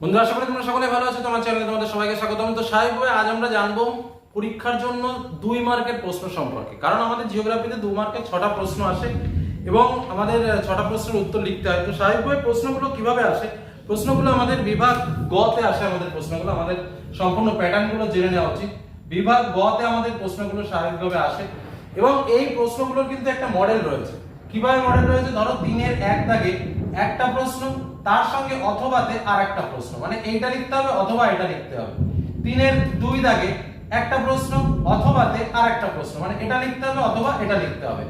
বন্ধুরা, আশা করি তোমরা সকলে ভালো আছো, তোমার চ্যানেলে তোমাদের সবাইকে স্বাগতম। তো স্বাভাবিকভাবে আজ আমরা জানব পরীক্ষার জন্য দুই মার্কের প্রশ্ন সম্পর্কে। কারণ আমাদের জিওগ্রাফিতে দু মার্কের ছটা প্রশ্ন আসে এবং আমাদের ছটা প্রশ্নের উত্তর লিখতে হয়। তো স্বাভাবিকভাবে প্রশ্নগুলো কীভাবে আসে? প্রশ্নগুলো আমাদের বিভাগ গতে আসে আমাদের প্রশ্নগুলো। আমাদের সম্পূর্ণ প্যাটার্নগুলো জেনে নেওয়া উচিত। বিভাগ গতে আমাদের প্রশ্নগুলো স্বাভাবিকভাবে আসে এবং এই প্রশ্নগুলোর কিন্তু একটা মডেল রয়েছে। কীভাবে মডেল রয়েছে? ধরো দিনের এক দাগে একটা প্রশ্ন, তার সঙ্গে অথবাতে আর একটা প্রশ্ন। মানে এইটা লিখতে হবে অথবা এটা লিখতে হবে। তিনের দুই দাগে একটা প্রশ্ন, অথবাতে আর একটা প্রশ্ন। মানে এটা লিখতে হবে অথবা এটা লিখতে হবে।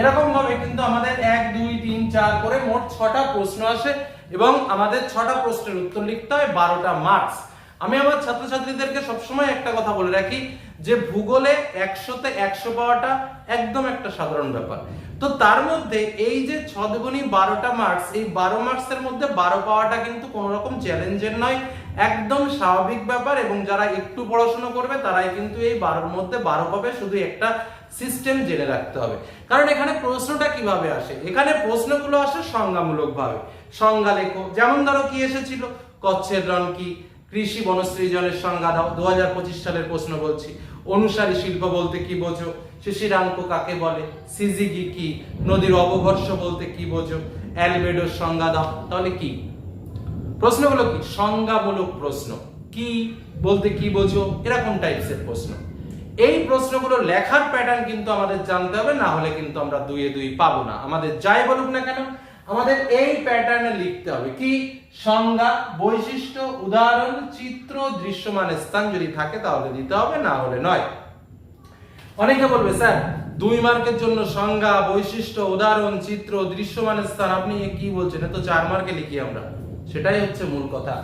এরকম ভাবে কিন্তু আমাদের এক, দুই, তিন, চার করে মোট ছটা প্রশ্ন আসে এবং আমাদের ছটা প্রশ্নের উত্তর লিখতে হয় বারোটা মার্কস আমি আমার ছাত্রছাত্রীদেরকে সবসময় একটা কথা বলে রাখি যে ভূগোলে একশোতে একশো পাওয়াটা একদম একটা সাধারণ ব্যাপার। তো তার মধ্যে এই যে ছদগুণী বারোটা মার্কস এই বারো মার্কসের মধ্যে বারো পাওয়াটা কিন্তু কোনো রকম চ্যালেঞ্জের নয়, একদম স্বাভাবিক ব্যাপার এবং যারা একটু পড়াশোনা করবে তারাই কিন্তু এই বারোর মধ্যে বারো পাবে, শুধু একটা সিস্টেম জেনে রাখতে হবে। কারণ এখানে প্রশ্নটা কীভাবে আসে? এখানে প্রশ্নগুলো আসে সংজ্ঞামূলক ভাবে সংজ্ঞা লেখো যেমন ধরো কি এসেছিল? কচ্ছের রণ কি? কৃষি বনসৃজনের সংজ্ঞা দাও, দু হাজার পঁচিশ সালের প্রশ্ন বলছি। অনুসারী শিল্প বলতে কি বোঝো? শিশিরাঙ্ক কাকে বলে? সিজিগি কি? নদীর অবঘর্ষ বলতে কি বোঝো? অ্যালবেডোর সংজ্ঞা দাও। তাহলে কি? প্রশ্নগুলো কি? সংজ্ঞামূলক প্রশ্ন। কি বলতে কি বোঝো? এরকম টাইপসের প্রশ্ন। এই প্রশ্নগুলো লেখার প্যাটার্ন কিন্তু আমাদের জানতে হবে, না হলে কিন্তু আমরা দুয়ে দুই পাবো না। আমাদের যাই বলুক না কেন আমাদের এই প্যাটার্নে লিখতে হবে কি, সংজ্ঞা, বৈশিষ্ট্য, উদাহরণ, চিত্র, দৃশ্যমান স্থান যদি থাকে তাহলে দিতে হবে, না হলে নয়। অনেকে বলবে, স্যার, দুই মার্কের জন্য সংজ্ঞা, বৈশিষ্ট্য, উদাহরণ, চিত্র, দৃশ্যমান স্থান, আপনি কি বলছেন? তো চার মার্কে লিখি আমরা। সেটাই হচ্ছে মূল কথা।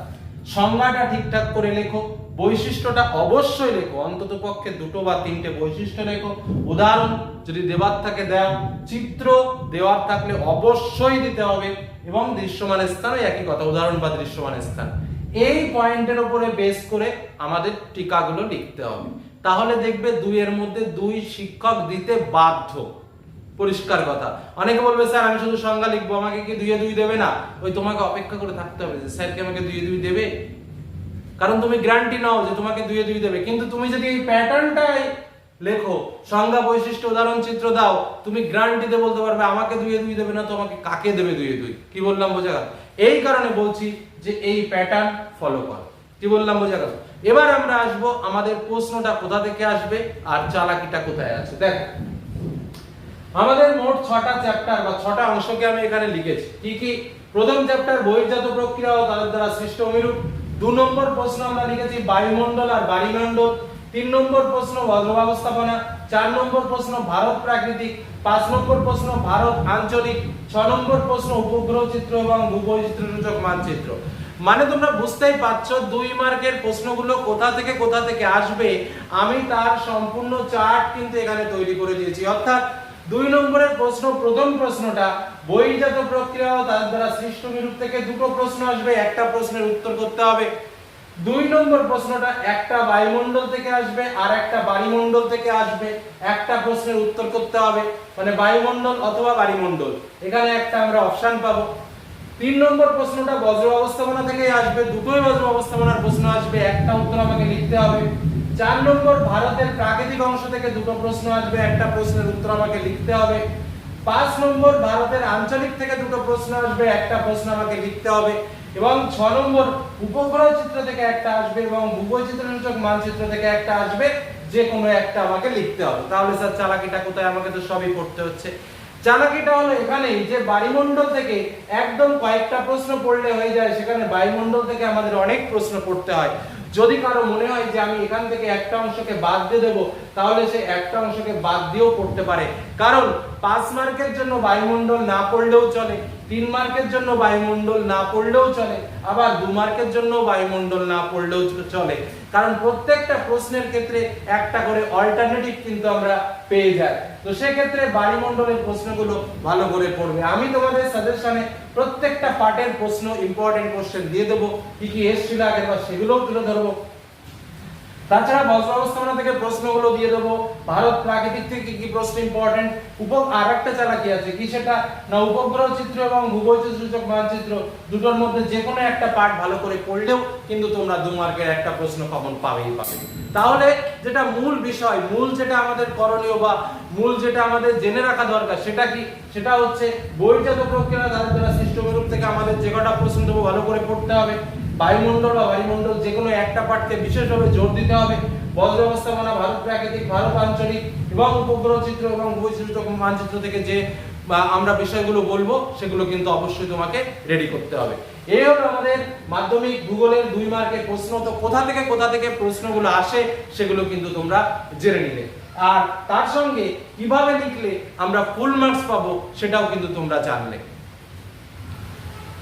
সংজ্ঞাটা ঠিকঠাক করে লেখো। বৈশিষ্ট্যটা অবশ্যই লেখো, অন্তত পক্ষে দুটো বা তিনটে বৈশিষ্ট্য লেখো। উদাহরণ, যদি দেওয়ার থাকে দাও চিত্র দেওয়ার থাকলে অবশ্যই দিতে হবে এবং দৃশ্যমান স্থান ওই একই কথা, উদাহরণ বা দৃশ্যমান স্থান। এই পয়েন্টের উপরে বেস করে আমাদের টিকাগুলো লিখতে হবে। তাহলে দেখবে দুইয়ের মধ্যে দুই শিক্ষক দিতে বাধ্য। পরিষ্কার কথা। অনেকে বলবে, স্যার, আমি শুধু সংজ্ঞা লিখব, আমাকে কি দুইয়ে দুই দেবে না? ওই তোমাকে অপেক্ষা করে থাকতে হবে যে, স্যার, কি আমাকে দুইয়ে দুই দেবে? কারণ তুমি গ্যারান্টি নাও যে তোমাকে দুইয়ে দুই দেবে। কিন্তু তুমি যদি এই প্যাটার্নটাই লেখো, সংজ্ঞা বৈশিষ্ট্য, উদাহরণ, চিত্র দাও, তুমি গ্যারান্টিতে বলতে পারবে, আমাকে দুইয়ে দুই দেবে না তোমাকে কাকে দেবে দুইয়ে দুই? কি বললাম, বোঝা গেল? এই কারণে বলছি যে এই প্যাটার্ন ফলো করো। কি বললাম, বোঝা গেল? এবার আমরা আসব আমাদের প্রশ্নটা কোথা থেকে আসবে আর চালাকিটা কোথায় আছে? দেখো, আমাদের মোট ছটা চ্যাপ্টার বা ছটা অংশকে আমি এখানে লিখেছি। কি কি? প্রথম চ্যাপ্টার বহির্জাত প্রক্রিয়া ও তাদের দ্বারা সৃষ্ট অমিরূপ। দু নম্বর প্রশ্ন আমরা লিখেছি বায়ুমণ্ডল আর বায়ুমণ্ডল তিন নম্বর প্রশ্ন বজ্র ব্যবস্থাপনা চার নম্বর প্রশ্ন ভারত প্রাকৃতিক। পাঁচ নম্বর প্রশ্ন ভারত আঞ্চলিক। ছ নম্বর প্রশ্ন উপগ্রহ চিত্র এবং ভূবৈচিত্র্য সূচক মানচিত্র। মানে তোমরা বুঝতেই পারছ, দুই মার্কের প্রশ্নগুলো কোথা থেকে কোথা থেকে আসবে, আমি তার সম্পূর্ণ চার্ট কিন্তু এখানে তৈরি করে দিয়েছি। অর্থাৎ দুই নম্বরের প্রশ্ন, প্রথম প্রশ্নটা বহির্জাত প্রক্রিয়া ও তার দ্বারা সৃষ্ট বিরূপ থেকে দুটো প্রশ্ন আসবে, একটা প্রশ্নের উত্তর করতে হবে। দুই নম্বর প্রশ্নটা একটা বায়ুমণ্ডল থেকে আসবে আর একটা বাড়িমণ্ডল থেকে আসবে। একটা প্রশ্নের উত্তর করতে হবে মানে বায়ুমণ্ডল অথবা বাড়িমণ্ডল। এখানে একটা আমরা অপশন পাবো। তিন নম্বর প্রশ্নটা বজ্র অবস্থাপনা থেকে আসবে, দুটোই বজ্র অবস্থাপনার প্রশ্ন আসবে, একটা উত্তর আমাকে লিখতে হবে। চার নম্বর ভারতের প্রাকৃতিক অংশ থেকে দুটো প্রশ্ন আসবে, একটা প্রশ্নের উত্তর আমাকে লিখতে হবে। পাঁচ নম্বর ভারতের আঞ্চলিক থেকে দুটো প্রশ্ন আসবে, একটা প্রশ্ন আমাকে লিখতে হবে এবং ছ নম্বর উপগ্রহ চিত্র থেকে একটা আসবে এবং ভূবৈচিত্র সূচক মানচিত্র থেকে একটা আসবে যে কোনো একটা আমাকে লিখতে হবে। তাহলে স্যার, চালাকিটা কোথায়? আমাকে তো সবই পড়তে হচ্ছে। চালাকিটা হলো এখানেই যে বায়ুমণ্ডল থেকে একদম কয়েকটা প্রশ্ন পড়লে হয়ে যায়, সেখানে বায়ুমণ্ডল থেকে আমাদের অনেক প্রশ্ন পড়তে হয়। যদি কারও মনে হয় যে আমি এখান থেকে একটা অংশকে বাদ দিয়ে দেবো, তাহলে সে একটা অংশকে বাদ দিয়েও পড়তে পারে। কারণ পাঁচ মার্কের জন্য বায়ুমণ্ডল না পড়লেও চলে। তিন মার্কের জন্য বায়ুমণ্ডল না পড়লেও চলে, আবার দু মার্কের জন্য বায়ুমণ্ডল না পড়লেও চলে। কারণ প্রত্যেকটা প্রশ্নের ক্ষেত্রে একটা করে অল্টারনেটিভ কিন্তু আমরা পেয়ে যাই। তো সেক্ষেত্রে বায়ুমণ্ডলের প্রশ্নগুলো ভালো করে পড়বে। আমি তোমাদের সাজেশনে প্রত্যেকটা পার্টের প্রশ্ন ইম্পর্টেন্ট কোশ্চেন দিয়ে দেবো। কি কি এসেছিল আগের বার সেগুলোও তুলে ধরবো। তাছাড়া বজ্র ব্যবস্থাপনা থেকে প্রশ্নগুলো দিয়ে দেবো। ভারত প্রাকৃতিক থেকে কি কি প্রশ্ন ইম্পর্টেন্ট উপ আর একটা চালাকি আছে কি সেটা? না, উপগ্রহ চিত্র এবং ভূবৈচিত্র সূচক মানচিত্র দুটোর মধ্যে যে কোনো একটা পার্ট ভালো করে পড়লেও কিন্তু তোমরা দু মার্কের একটা প্রশ্ন কমন পাবেই পাবে। তাহলে যেটা মূল বিষয়, মূল যেটা আমাদের করণীয় বা মূল যেটা আমাদের জেনে রাখা দরকার সেটা কি? সেটা হচ্ছে বইজাত প্রক্রিয়া দ্বারা সৃষ্ট থেকে আমাদের যে কটা প্রশ্ন দেবো ভালো করে পড়তে হবে। বায়ুমণ্ডল বা বায়ুমণ্ডল যে কোনো একটা পার্টকে বিশেষভাবে জোর দিতে হবে। বজ্র ব্যবস্থাপনা ভারত প্রাকৃতিক, ভারত আঞ্চলিক এবং উপগ্রহ চিত্র এবং বৈচিত্র মানচিত্র থেকে যে আমরা বিষয়গুলো বলব, সেগুলো কিন্তু অবশ্যই তোমাকে রেডি করতে হবে। এই হলো আমাদের মাধ্যমিক ভূগোলের দুই মার্কের প্রশ্ন। তো কোথা থেকে কোথা থেকে প্রশ্নগুলো আসে, সেগুলো কিন্তু তোমরা জেনে নিলে। আর তার সঙ্গে কীভাবে লিখলে আমরা ফুল মার্কস পাবো, সেটাও কিন্তু তোমরা জানলে।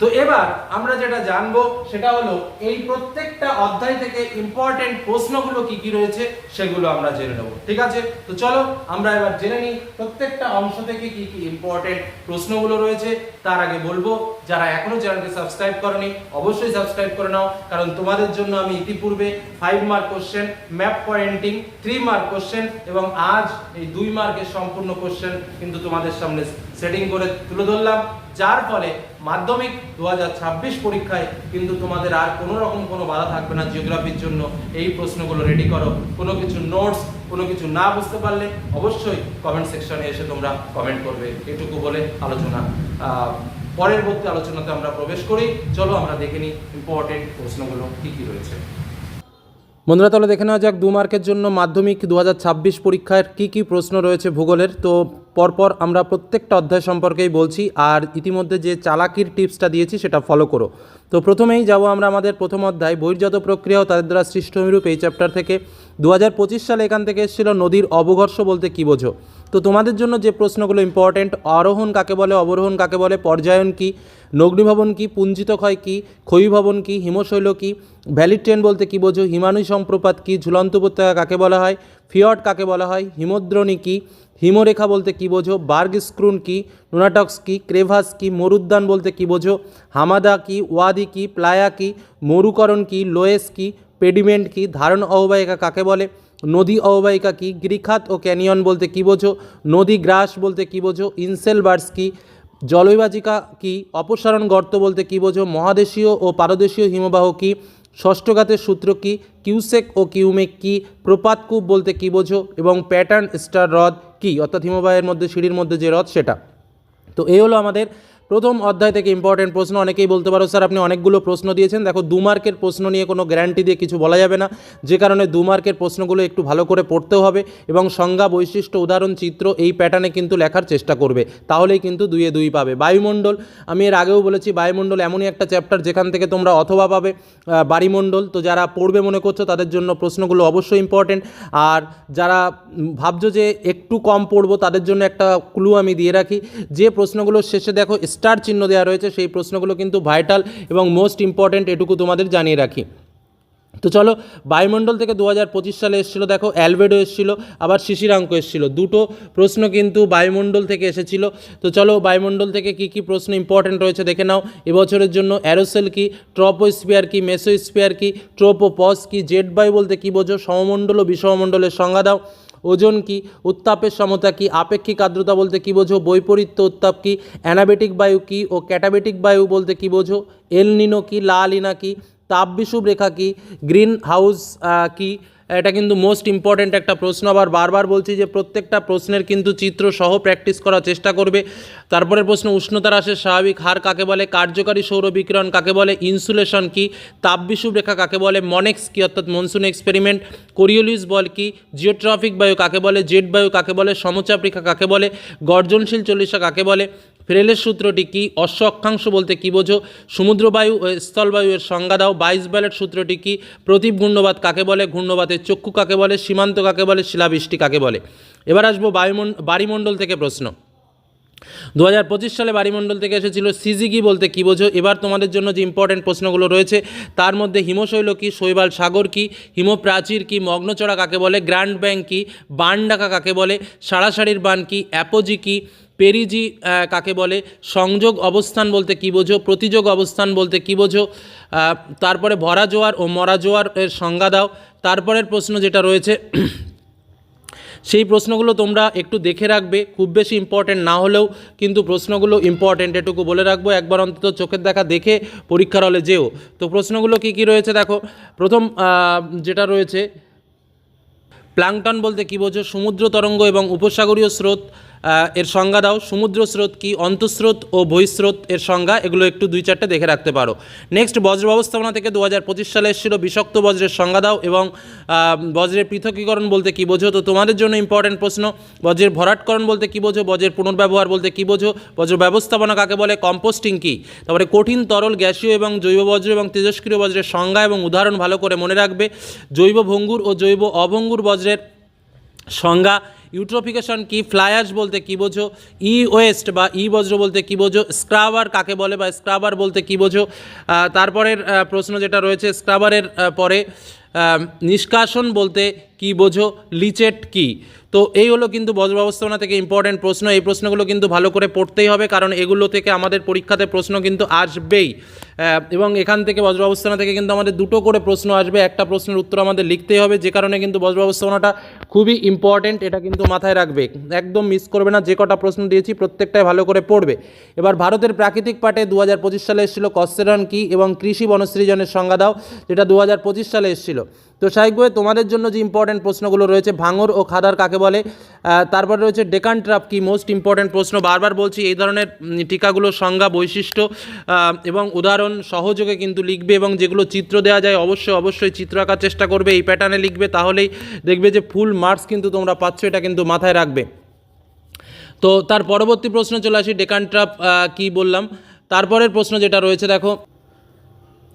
তো এবার আমরা যেটা জানব সেটা হলো, এই প্রত্যেকটা অধ্যায় থেকে ইম্পর্টেন্ট প্রশ্নগুলো কি কি রয়েছে সেগুলো আমরা জেনে নেব, ঠিক আছে? তো চলো, আমরা এবার জেনে নিই প্রত্যেকটা অংশ থেকে কি কি ইম্পর্টেন্ট প্রশ্নগুলো রয়েছে। তার আগে বলব, যারা এখনও চ্যানেলকে সাবস্ক্রাইব করনি, অবশ্যই সাবস্ক্রাইব করে নাও, কারণ তোমাদের জন্য আমি ইতিপূর্বে five mark question map pointing three mark question এবং আজ এই দুই মার্কের সম্পূর্ণ কোশ্চেন কিন্তু তোমাদের সামনে সেটিং করে তুলে ধরলাম। যার ফলে মাধ্যমিক দু হাজার ছাব্বিশ পরীক্ষায় কিন্তু তোমাদের আর কোনো রকম কোনো বাধা থাকবে না জিওগ্রাফির জন্য। এই প্রশ্নগুলো রেডি করো। কোনো কিছু নোটস কোনো কিছু না বুঝতে পারলে অবশ্যই কমেন্ট সেকশনে এসে তোমরা কমেন্ট করবে। এটুকু বলে আলোচনা আহ, পরবর্তী আলোচনাতে আমরা প্রবেশ করি। চলো আমরা দেখে নিই ইম্পর্টেন্ট প্রশ্নগুলো কি কি রয়েছে। বন্ধুরা তাহলে দেখে নেওয়া যাক দু মার্কের জন্য মাধ্যমিক দুহাজার ছাব্বিশ পরীক্ষার কি কি প্রশ্ন রয়েছে ভূগোলের। তো পরপর আমরা প্রত্যেকটা অধ্যায় সম্পর্কেই বলছি, আর ইতিমধ্যে যে চালাকির টিপসটা দিয়েছি সেটা ফলো করো। তো প্রথমেই যাব আমরা আমাদের প্রথম অধ্যায়, বহির্জাত প্রক্রিয়া ও তাদের দ্বারা সৃষ্ট অভিরূপ এই চ্যাপ্টার থেকে। দু হাজার পঁচিশ সালে এখান থেকে এসেছিল নদীর অবঘর্ষ বলতে কী বোঝো? তো তোমাদের জন্য যে প্রশ্নগুলো ইম্পর্টেন্ট আরোহণ কাকে বলে, অবরোহণ কাকে বলে, পর্যায়ন কি, নগ্নিভবন কী, পুঞ্জিত ক্ষয় কি, ক্ষয়ীভবন কী, হিমশৈল কী ভ্যালিড ট্রেন বলতে কী বোঝো, হিমানু সম্প্রপাত কি, ঝুলন্ত উপত্যকা কাকে বলা হয় ফিয়ট কাকে বলা হয়? হিমদ্রণী কী? হিমরেখা বলতে কী বোঝো? বার্গ স্ক্রুন কি? নোনাটক্স কি? ক্রেভাস কি? মরুদ্যান বলতে কী বোঝো? হামাদা কি? ওয়াদি কি? প্লায়া কি? মরুকরণ কি? লোয়েস কি? পেডিমেন্ট কি? ধারণ অববাহিকা কাকে বলে? নদী অববাহিকা কি? গিরিখাত ও ক্যানিয়ন বলতে কী বোঝো? নদী গ্রাস বলতে কী বোঝো? ইনসেল বার্ডস কি? জলবিভাজিকা কি? অপসারণ গর্ত বলতে কী বোঝো? মহাদেশীয় ও পারদেশীয় হিমবাহ কি? ষষ্ঠঘাতের সূত্র কি? কিউসেক ও কিউমেক কি? প্রপাত কূপ বলতে কি বোঝো? এবং প্যাটার্ন স্টার হ্রদ কি? অর্থাৎ হিমবাহের মধ্যে, সিঁড়ির মধ্যে যে হ্রদ সেটা। তো এই হলো আমাদের প্রথম অধ্যায় থেকে ইম্পর্টেন্ট প্রশ্ন, অনেকেই বলতে পারো, স্যার, আপনি অনেকগুলো প্রশ্ন দিয়েছেন। দেখো, দু মার্কের প্রশ্ন নিয়ে কোনো গ্যারান্টি দিয়ে কিছু বলা যাবে না। যে কারণে দু মার্কের প্রশ্নগুলো একটু ভালো করে পড়তেও হবে এবং সংজ্ঞা, বৈশিষ্ট্য, উদাহরণ, চিত্র এই প্যাটার্নে কিন্তু লেখার চেষ্টা করবে। তাহলেই কিন্তু দুইয়ে দুই পাবে। বায়ুমণ্ডল, আমি এর আগেও বলেছি, বায়ুমণ্ডল এমনই একটা চ্যাপ্টার যেখান থেকে তোমরা অথবা পাবে বাড়িমণ্ডল। তো যারা পড়বে মনে করছ, তাদের জন্য প্রশ্নগুলো অবশ্যই ইম্পর্টেন্ট আর যারা ভাবছ যে একটু কম পড়ব, তাদের জন্য একটা ক্লু আমি দিয়ে রাখি। যে প্রশ্নগুলোর শেষে দেখো স্টার চিহ্ন দেওয়া রয়েছে, সেই প্রশ্নগুলো কিন্তু ভাইটাল এবং মোস্ট ইম্পর্টেন্ট এটুকু তোমাদের জানিয়ে রাখি। তো চলো, বায়ুমণ্ডল থেকে দু হাজার পঁচিশ সালে এসেছিল, দেখো, অ্যালবেডো এসেছিল, আবার শিশিরাঙ্ক এসেছিল। দুটো প্রশ্ন কিন্তু বায়ুমণ্ডল থেকে এসেছিল। তো চলো, বায়ুমণ্ডল থেকে কি কি প্রশ্ন ইম্পর্টেন্ট রয়েছে দেখে নাও। এবছরের জন্য অ্যারোসেল কি ট্রপোস্পিয়ার কি মেসোস্পিয়ার কি, ট্রোপোপস কি জেট বায়ু বলতে কী বোঝো? সমমণ্ডল ও বিষমণ্ডলের সংজ্ঞা দাও। ওজন কি, উত্তাপের সমতা কি, আপেক্ষিক আর্দ্রতা বলতে কি বোঝো, বৈপরীত্য উত্তাপ কি, অ্যানাবেটিক বায়ু কি ও ক্যাটাবেটিক বায়ু বলতে কি বোঝো, এলনিনো কি লা লিনা কি তাপবিষুব রেখা কি? গ্রিন হাউস কি? এটা কিন্তু মোস্ট ইম্পর্ট্যান্ট একটা প্রশ্ন। আবার বারবার বলছি যে প্রত্যেকটা প্রশ্নের কিন্তু চিত্র সহ প্র্যাকটিস করার চেষ্টা করবে। তারপরের প্রশ্ন, উষ্ণতা হ্রাসের স্বাভাবিক হার কাকে বলে? কার্যকারী সৌর বিকিরণ কাকে বলে? ইনসুলেশন কি? তাপবিষুব রেখা কাকে বলে? মনেক্স কি? অর্থাৎ মনসুন এক্সপেরিমেন্ট কোরিওলিস বল কি? জিওট্রফিক বায়ু কাকে বলে? জেট বায়ু কাকে বলে? সমচাপ রেখা কাকে বলে? গর্জনশীল চল্লিশা কাকে বলে? ফ্রেলের সূত্রটি কি অশ্ব অক্ষাংশ বলতে কী বোঝো? সমুদ্রবায়ু ও স্থলবায়ু এর সংজ্ঞা দাও। বাইশ ব্যালেট সূত্রটি কি? প্রতীপ ঘূর্ণবাদ কাকে বলে? ঘূর্ণবাদের চক্ষু কাকে বলে? সীমান্ত কাকে বলে? শিলাবৃষ্টি কাকে বলে? এবার আসব বায়ুমণ্ডল বাড়িমণ্ডল থেকে প্রশ্ন। দু হাজার পঁচিশ সালে বাড়িমণ্ডল থেকে এসেছিল সিজিকি বলতে কী বোঝো? এবার তোমাদের জন্য যে ইম্পর্টেন্ট প্রশ্নগুলো রয়েছে, তার মধ্যে হিমশৈল কী? শৈবাল সাগর কী? হিমপ্রাচীর কী? মগ্নচড়া কাকে বলে? গ্র্যান্ড ব্যাংক কী? বান ডাকা কাকে বলে? সারাসারির বান কী? অ্যাপোজি কী? পেরিজি কাকে বলে? সংযোগ অবস্থান বলতে কী বোঝো? প্রতিযোগ অবস্থান বলতে কী বোঝো? তারপরে ভরা জোয়ার ও মরা জোয়ার এর সংজ্ঞা দাও। তারপরের প্রশ্ন যেটা রয়েছে, সেই প্রশ্নগুলো তোমরা একটু দেখে রাখবে। খুব বেশি ইম্পর্টেন্ট না হলেও কিন্তু প্রশ্নগুলো ইম্পর্টেন্ট এটুকু বলে রাখব। একবার অন্তত চোখের দেখা দেখে পরীক্ষার হলে যেও। তো প্রশ্নগুলো কী কী রয়েছে দেখো? প্রথম যেটা রয়েছে, প্লাংটন বলতে কী বোঝো? সমুদ্র তরঙ্গ এবং উপসাগরীয় স্রোত। এর সংজ্ঞা দাও। সমুদ্র স্রোত কি, অন্তঃস্রোত ও বহিঃস্রোত এর সংজ্ঞা, এগুলো একটু দুই চারটে দেখে রাখতে পারো। নেক্সট বজ্র ব্যবস্থাপনা থেকে দু হাজার পঁচিশ সালে এসেছিল বিষাক্ত বজ্রের সংজ্ঞা দাও এবং বজ্রের পৃথকীকরণ বলতে কী বোঝো? তো তোমাদের জন্য ইম্পর্টেন্ট প্রশ্ন, বজ্রের ভরাটকরণ বলতে কী বোঝো? বজ্রের পুনর্ব্যবহার বলতে কী বোঝো? বজ্র ব্যবস্থাপনা কাকে বলে? কম্পোস্টিং কী? তারপরে কঠিন তরল, গ্যাসীয় এবং জৈব বজ্র এবং তেজস্ক্রিয় বজ্রের সংজ্ঞা এবং উদাহরণ ভালো করে মনে রাখবে। জৈব ভঙ্গুর ও জৈব অভঙ্গুর বজ্রের সংজ্ঞা ইউট্রোফিকেশন কি? ফ্লায়ার্স বলতে কি বোঝো? ই ওয়েস্ট বা ই বজ্র বলতে কি বোঝো? স্ক্রাবার কাকে বলে বা স্ক্রাবার বলতে কি বোঝো? তারপরের প্রশ্ন যেটা রয়েছে স্ক্রাবারের পরে নিষ্কাশন বলতে কী বোঝো? লিচেট কি? তো এই হলো কিন্তু বজ্র ব্যবস্থাপনা থেকে ইম্পর্টেন্ট প্রশ্ন। এই প্রশ্নগুলো কিন্তু ভালো করে পড়তেই হবে, কারণ এগুলো থেকে আমাদের পরীক্ষাতে প্রশ্ন কিন্তু আসবেই। এবং এখান থেকে বজ্র ব্যবস্থাপনা থেকে কিন্তু আমাদের দুটো করে প্রশ্ন আসবে। একটা প্রশ্নের উত্তর আমাদের লিখতেই হবে, যে কারণে কিন্তু বজ্র ব্যবস্থাপনাটা খুবই ইম্পর্টেন্ট এটা কিন্তু মাথায় রাখবে। একদম মিস করবে না, যে কটা প্রশ্ন দিয়েছি প্রত্যেকটাই ভালো করে পড়বে। এবার ভারতের প্রাকৃতিক পাটে দু হাজার পঁচিশ সালে এসেছিল কস্তেরন কি এবং কৃষি বনসৃজনের সংজ্ঞা দাও, যেটা দু হাজার পঁচিশ সালে এসেছিল। তো স্বাভাবিকভাবে তোমাদের জন্য যে ইম্পর্টেন্ট প্রশ্নগুলো রয়েছে ভাঙর ও খাদার কাকে বলে? তারপরে রয়েছে ডেকান ট্রাপ কি মোস্ট ইম্পর্টেন্ট প্রশ্ন। বারবার বলছি এই ধরনের উম, টিকাগুলোর সংজ্ঞা বৈশিষ্ট্য এবং উদাহরণ সহযোগে কিন্তু লিখবে এবং যেগুলো চিত্র দেওয়া যায় অবশ্যই অবশ্যই চিত্র আঁকার চেষ্টা করবে। এই প্যাটার্নে লিখবে তাহলেই দেখবে যে ফুল মার্কস কিন্তু তোমরা পাচ্ছ এটা কিন্তু মাথায় রাখবে। তো তার পরবর্তী প্রশ্ন চলে আসি ডেকান ট্রাপ কী বললাম? তারপরের প্রশ্ন যেটা রয়েছে দেখো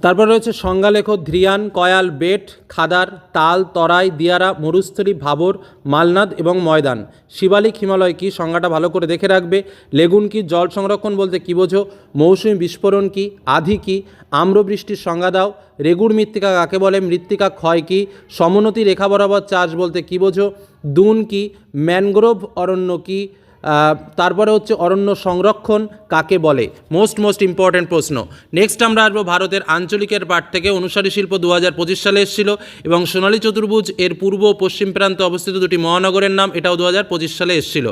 তারপর রয়েছে সংজ্ঞালেখ ধ্রিয়ান কয়াল, বেট, খাদার, তাল, তরাই, দিয়ারা, মরুস্থলী, ভাবর, মালনাদ এবং ময়দান। শিবালিক হিমালয় কি? সংজ্ঞাটা ভালো করে দেখে রাখবে। লেগুন কি? জল সংরক্ষণ বলতে কী বোঝো? মৌসুমী বিস্ফোরণ কি? আধি কি? আম্রবৃষ্টির সংজ্ঞা দাও। রেগুড় মৃত্তিকা কাকে বলে? মৃত্তিকা ক্ষয় কি? সমোন্নতি রেখা বরাবর চাষ বলতে কী বোঝো? দুন কি? ম্যানগ্রোভ অরণ্য কি? তারপরে হচ্ছে অরণ্য সংরক্ষণ কাকে বলে? মোস্ট মোস্ট ইম্পর্ট্যান্ট প্রশ্ন। নেক্সট আমরা আসব ভারতের আঞ্চলিকের পাঠ থেকে। অনুসারী শিল্প দু হাজার পঁচিশ সালে এসেছিল এবং সোনালী চতুর্ভুজ এর পূর্ব পশ্চিম প্রান্তে অবস্থিত দুটি মহানগরের নাম, এটাও দু সালে এসেছিল।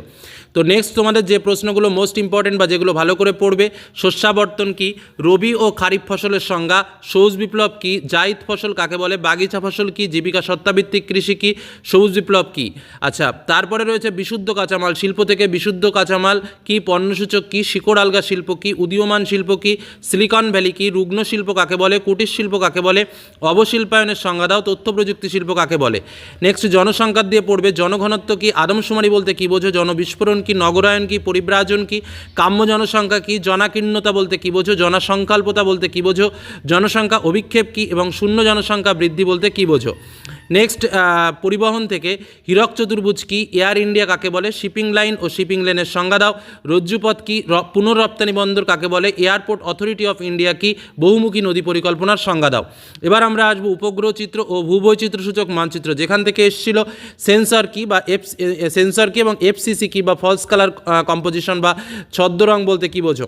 তো নেক্সট তোমাদের যে প্রশ্নগুলো মোস্ট ইম্পর্টেন্ট বা যেগুলো ভালো করে পড়বে, শস্যাবর্তন কি, রবি ও খারিফ ফসলের সংজ্ঞা, সবুজ বিপ্লব কি জাইদ ফসল কাকে বলে, বাগিচা ফসল কি, জীবিকা সত্তাভিত্তিক কৃষি কি, সবুজ বিপ্লব কি? আচ্ছা তারপরে রয়েছে বিশুদ্ধ কাঁচামাল, শিল্প থেকে বিশুদ্ধ কাঁচামাল কি, পণ্যসূচক কি, শিকড় আলগা শিল্প কি, উদীয়মান শিল্প কি, সিলিকন ভ্যালি কি, রুগ্ন শিল্প কাকে বলে, কুটির শিল্প কাকে বলে, অবশিল্পায়নের সংজ্ঞা দাও, তথ্য প্রযুক্তি শিল্প কাকে বলে? নেক্সট জনসংখ্যা দিয়ে পড়বে, জনঘনত্ব কি, আদমশুমারি বলতে কি বোঝো, জনবিস্ফোরণ কি, নগরায়ন কি, পরিব্রাজন কি, কাম্য জনসংখ্যা কি, জনাকীর্ণতা বলতে কী বোঝো, জনসংকল্পতা বলতে কী বোঝো, জনসংখ্যা অভিক্ষেপ কি এবং শূন্য জনসংখ্যা বৃদ্ধি বলতে কী বোঝো? নেক্সট পরিবহন থেকে হীরক চতুর্ভুজ কি এয়ার ইন্ডিয়া কাকে বলে? শিপিং লাইন ও শিপিং লেনের সংজ্ঞা দাও। রজ্জুপথ কি র- পুনর্রপ্তানি বন্দর কাকে বলে? এয়ারপোর্ট অথরিটি অফ ইন্ডিয়া কি? বহুমুখী নদী পরিকল্পনার সংজ্ঞা দাও। এবার আমরা আসব উপগ্রহ চিত্র ও ভূবৈচিত্র সূচক মানচিত্র। যেখান থেকে এসেছিল সেন্সর কি বা এফ সেন্সর কি এবং এফসিসি কি বা ফলস কালার কম্পোজিশন বা ছদ্মরং বলতে কি বোঝো?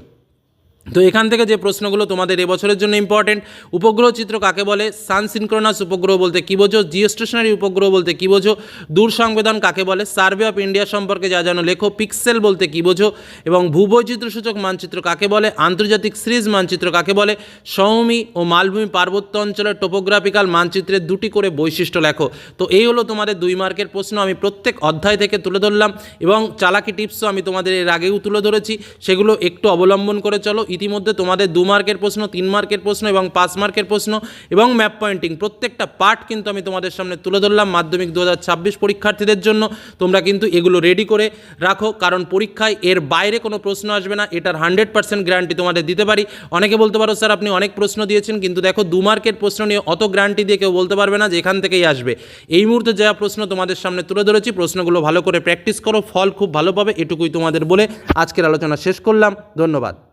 তো এখান থেকে যে প্রশ্নগুলো তোমাদের এবছরের জন্য ইম্পর্টেন্ট উপগ্রহ চিত্র কাকে বলে? সানসিনক্রোনাস উপগ্রহ বলতে কী বোঝো? জিওস্টেশনারি উপগ্রহ বলতে কী বোঝো? দূর সংবেদন কাকে বলে? সার্ভে অফ ইন্ডিয়া সম্পর্কে যা জানো, লেখো পিক্সেল বলতে কী বোঝো? এবং ভূবৈচিত্র সূচক মানচিত্র কাকে বলে? আন্তর্জাতিক সিরিজ মানচিত্র কাকে বলে? সৌমি ও মালভূমি পার্বত্য অঞ্চলের টোপোগ্রাফিক্যাল মানচিত্রের দুটি করে বৈশিষ্ট্য লেখো। তো এই হলো তোমাদের দুই মার্কের প্রশ্ন, আমি প্রত্যেক অধ্যায় থেকে তুলে ধরলাম এবং চালাকি টিপসও আমি তোমাদের এর আগেও তুলে ধরেছি, সেগুলো একটু অবলম্বন করে চলো। ইতিমধ্যে তোমাদের দু মার্কের প্রশ্ন, তিন মার্কের প্রশ্ন এবং পাঁচ মার্কের প্রশ্ন এবং ম্যাপ পয়েন্টিং। প্রত্যেকটা পার্ট কিন্তু আমি তোমাদের সামনে তুলে ধরলাম মাধ্যমিক দু হাজার ছাব্বিশ পরীক্ষার্থীদের জন্য। তোমরা কিন্তু এগুলো রেডি করে রাখো, কারণ পরীক্ষায় এর বাইরে কোনো প্রশ্ন আসবে না, এটার হান্ড্রেড পার্সেন্ট গ্যারান্টি তোমাদের দিতে পারি। অনেকে বলতে পারো, স্যার, আপনি অনেক প্রশ্ন দিয়েছেন, কিন্তু দেখো দু মার্কের প্রশ্ন নিয়ে অত গ্যারান্টি দিয়ে কেউ বলতে পারবে না যে এখান থেকেই আসবে। এই মুহূর্তে যা প্রশ্ন তোমাদের সামনে তুলে ধরেছি, প্রশ্নগুলো ভালো করে প্র্যাকটিস করো, ফল খুব ভালো পাবে, এটুকুই তোমাদের বলে আজকের আলোচনা শেষ করলাম। ধন্যবাদ।